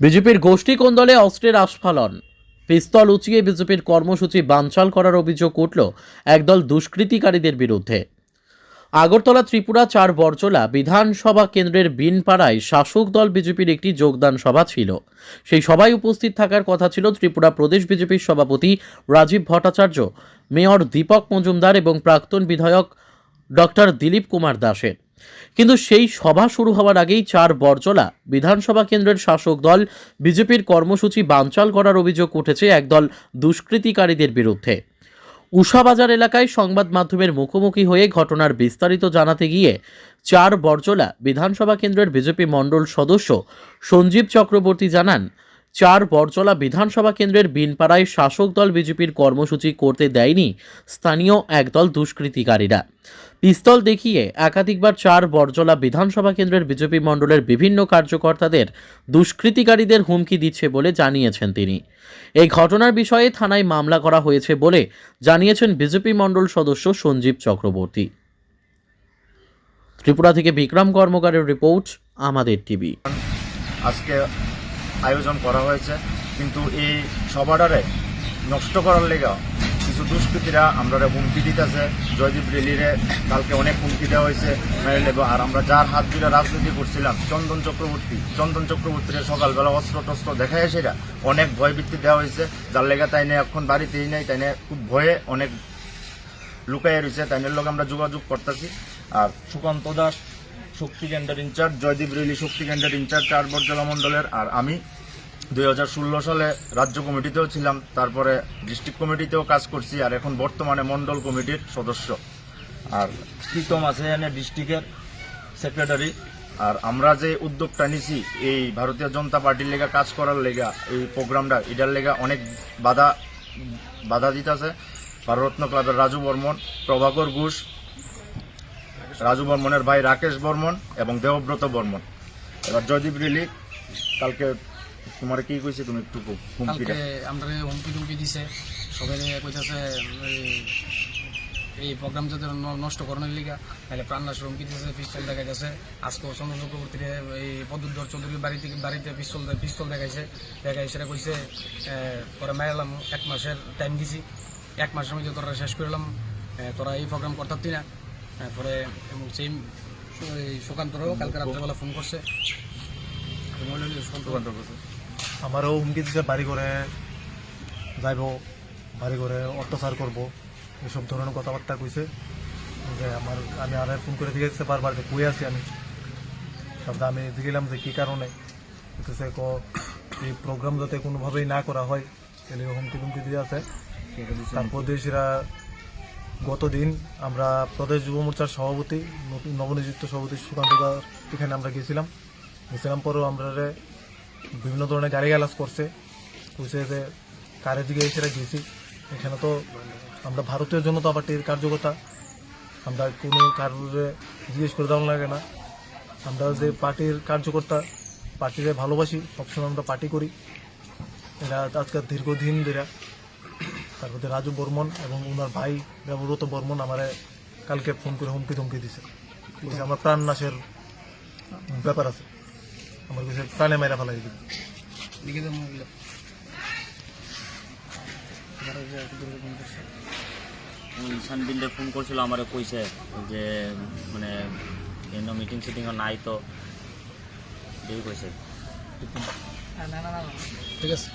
বিজেপির গোষ্ঠী কোন্দলে অস্ত্রের আস্ফালন? পিস্তল উঁচিয়ে বিজেপির কর্মসূচি বানচাল করার অভিযোগ উঠল একদল দুষ্কৃতিকারীদের বিরুদ্ধে। আগরতলা ত্রিপুরা চার বরজলা বিধানসভা কেন্দ্রের বিনপাড়ায় শাসক দল বিজেপির একটি যোগদান সভা ছিল। সেই সভায় উপস্থিত থাকার কথা ছিল ত্রিপুরা প্রদেশ বিজেপির সভাপতি রাজীব ভট্টাচার্য, মেয়র দীপক মজুমদার এবং প্রাক্তন বিধায়ক ডক্টর দিলীপ কুমার দাসের। কিন্তু সেই সভা শুরু হওয়ার আগেই চার বরজলা বিধানসভা কেন্দ্রের শাসক দল বিজেপির কর্মসূচি বানচাল করার অভিযোগ উঠেছে একদল দুষ্কৃতিকারীদের বিরুদ্ধে। উষাবাজার এলাকায় সংবাদ মাধ্যমের মুখোমুখি হয়ে ঘটনার বিস্তারিত জানাতে গিয়ে চার বরজলা বিধানসভা কেন্দ্রের বিজেপি মণ্ডল সদস্য সঞ্জীব চক্রবর্তী জানান চার বরজলা বিধানসভা কেন্দ্রের বিনপাড়ায় শাসক দল বিজেপির কর্মসূচি করতে দেয়নি স্থানীয় একদল দুষ্কৃতিকারীরা। পিস্তল দেখিয়ে একাধিকবার চার বরজলা বিধানসভা কেন্দ্রের বিজেপি মণ্ডলের বিভিন্ন কার্যকর্তাদের দুষ্কৃতিকারীদের হুমকি দিচ্ছে বলে জানিয়েছেন তিনি। এই ঘটনার বিষয়ে থানায় মামলা করা হয়েছে বলে জানিয়েছেন বিজেপি মণ্ডল সদস্য সঞ্জীব চক্রবর্তী। ত্রিপুরা থেকে বিক্রম কর্মকারের রিপোর্ট, আমাদের টিভি। আজকে আয়োজন করা হয়েছে। কিন্তু এই সভাটারে নষ্ট করার লেগা কিছু দুষ্কৃতীরা আমরা হুমকি দিতেছে। জয়দীপ রেলিরে কালকে অনেক হুমকি দেওয়া হয়েছে আর আমরা যার হাত ধরে রাজনীতি করছিলাম, চন্দন চক্রবর্তী। চন্দন চক্রবর্তীরে সকালবেলা অস্ত্র টস্ত্র দেখায় সেটা অনেক ভয় বৃত্তি দেওয়া হয়েছে। যার লেগা তাই নিয়ে এখন বাড়িতেই নেই, তাই নিয়ে খুব ভয়ে অনেক লুকাইয়া রয়েছে। তাই নিয়ে লোক আমরা যোগাযোগ করতেছি। আর সুকান্ত দাস শক্তি কেন্দ্রের ইনচার্জ, জয়দীপ রেলি শক্তি কেন্দ্রের ইনচার্জ, চার বর্জলা মণ্ডলের আর আমি। দুই হাজার ষোলো সালে রাজ্য কমিটিতেও ছিলাম, তারপরে ডিস্ট্রিক্ট কমিটিতেও কাজ করছি আর এখন বর্তমানে মণ্ডল কমিটির সদস্য। আর প্রীতম আছে এখানে ডিস্ট্রিক্টের সেক্রেটারি। আর আমরা যে উদ্যোগটা নিছি, এই ভারতীয় জনতা পার্টির লেগা কাজ করার লেগা, এই প্রোগ্রামটা, এটার লেগা অনেক বাধা বাধা দিতেছে। ভারতরত্ন ক্লাবের রাজু বর্মন, প্রভাকর ঘোষ রাজু বর্মনের ভাই রাকেশ বর্মন এবং দেবব্রত বর্মন। এবার জয়দীপ রিলি কালকে তোমার কি কইছে তুমি একটু কালকে আমরা হুমকি টুমকি দিছে সবাই কইতাছে এই- প্রোগ্রাম যাতে নষ্ট করানোর লিগা তাহলে প্রাণনাশের হুমকি দিতেছে পিস্তল দেখা গেছে আজকে চন্দ্র চক্রবর্তীর এই পদ্মধর চৌধুরীর বাড়ি থেকে বাড়িতে পিস্তল পিস্তল দেখাইছে। দেখাই সেটা কইছে পরে মারলাম এক মাসের টাইম দিছি। এক মাসের মধ্যে তোরা শেষ করলাম তোরা এই প্রোগ্রাম করতাম না। পরে এবং সেই ওই সুকান্তরও কালকে রাত্রেবেলা ফোন করছে। সুকান্ত আমারও হুমকি দিচ্ছে বাড়ি করে যাইব বাড়ি করে অত্যাচার করব এসব ধরনের কথাবার্তা কইছে। যে আমার আমি আর ফোন করে দিয়েছে বারবার যে কই আছি আমি। তারপরে আমি দিলাম যে কী কারণে? বলতেছে ক এই প্রোগ্রাম যাতে কোনোভাবেই না করা হয় তাহলে হুমকি টুমকি দিয়ে আছে। তারপর দেশিরা গতদিন আমরা প্রদেশ যুব মোর্চার সভাপতি নবনিযুক্ত সভাপতি সুকান্ত এখানে আমরা গেছিলাম গেছিলাম পরেও আমরা বিভিন্ন ধরনের গাড়ি গালাজ করছে, কইছে যে কারের দিকে এসে গেছি এখানে তো আমরা ভারতীয় জনতা পার্টির কার্যকর্তা, আমরা কোনো কারোরে জিজ্ঞেস করে দেওয়া লাগে না। আমরা যে পার্টির কার্যকর্তা পার্টিরে ভালোবাসি, সবসময় আমরা পার্টি করি। এরা আজকাল দীর্ঘদিন ধরে তারপরে রাজু বর্মন এবং ওনার ভাই দেবব্রত বর্মন আমারে কালকে ফোন করে হুমকি ধমকি দিছে। বলছে আমার প্রাণ নাশের ব্যাপার আছে। আমার কাছে প্রাণে মেরা ফেলাই দিবে। দূরে ফোন করছিল আমারে কইছে যে মানে এন মিটিং সিটিং নাই তো। এই কইছে। ঠিক আছে।